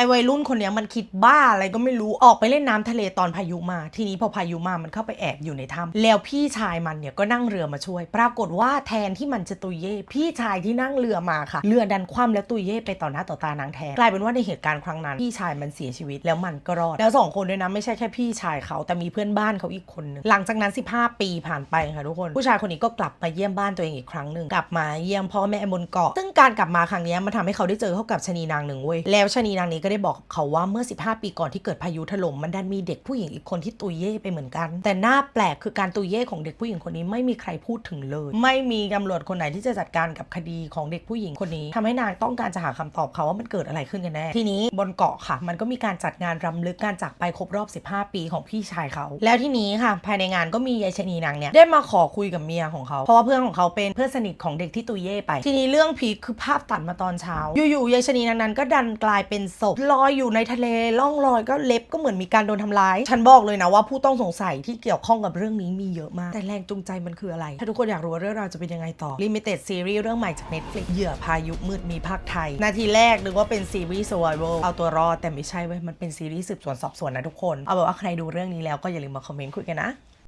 ไอ้วัยรุ่นคนนี้มันคิดบ้าอะไรก็ไม่รู้ออกไปเล่นน้ำทะเลตอนพายุมา ทีนี้พอพายุมามันเข้าไปแอบอยู่ในถ้ำแล้วพี่ชายมันเนี่ยก็นั่งเรือมาช่วย ปรากฏว่าแทนที่มันจะตุยเย่พี่ชายที่นั่งเรือมาค่ะ เรือดันคว่ำแล้วตุยเย่ไปต่อหน้าต่อตานางแทนกลายเป็นว่าในเหตุการณ์ครั้งนั้น พี่ชายมันเสียชีวิตแล้วมันก็รอด แล้วสองคนด้วยนะไม่ใช่แค่พี่ชายเขาแต่มีเพื่อนบ้านเขาอีกคนนึงหลังจากนั้น 15 ปีผ่านไปค่ะทุกคน ผู้ชายคนนี้ก็กลับมาเยี่ยมบ้านตัวเองอีกครั้งหนึ่งกลับมาเยี่ยมพ่อแม่บนเกาะซึ่งการกลับมาครั้งนี้มันทำให้เขาได้เจอเข้ากับชนีนางหนึ่งเว้ยแล้วชนีนางนี้ก็ได้บอกเขาว่าเมื่อ 15 ปีก่อนที่เกิดพายุถล่มมันดันมีเด็กผู้หญิงอีกคนที่ตุยเย่ไปเหมือนกัน แต่หน้าแปลกคือการตุยเย่ของเด็กผู้หญิงคนนี้ไม่มีใครพูดถึงเลย ไม่มีตำรวจคนไหนที่จะจัดการกับคดีของเด็กผู้หญิงคนนี้ทำให้นางต้องการจะหาคำตอบเขาว่ามันเกิดอะไรขึ้นกันแน่ทีนี้บนเกาะค่ะ มันก็มีการจัดงานรำลึกการจากไปครบรอบ 15 ปีของพี่ชายเขา แล้วที่นี้ค่ะ ภายในงานก็มียายชนีนางเนี่ยได้มาขอคุยกับเมียของเขาเพราะว่าเพื่อนของเขาเป็นเพื่อนสนิทของเด็กที่ตุยเย่ไป ทีนี้เรื่องพีคคือภาพตัดมาตอนเช้า อยู่ๆยายชนีนางนั้นก็ดันกลายเป็นศพลอยอยู่ในทะเลล่องลอยก็เล็บก็เหมือนมีการโดนทำร้าย ฉันบอกเลยนะว่าผู้ต้องสงสัยที่เกี่ยวข้องกับเรื่องนี้มีเยอะมาก แต่แรงจูงใจมันคืออะไร ถ้าทุกคนอยากรู้ว่าเรื่องราวจะเป็นยังไงต่อ Limited Series เรื่องใหม่จาก Netflix เหยื่อพายุมืดมีภาคไทย นาทีแรกนึกว่าเป็นซีรีส์ survival เอาตัวรอดแต่ไม่ใช่เว้ยมันเป็นซีรีส์สืบสวนสอบสวนนะทุกคนเอาแบบว่าใครดูเรื่องนี้แล้วก็อย่าลืมมาคอมเมนต์คุยกันนะ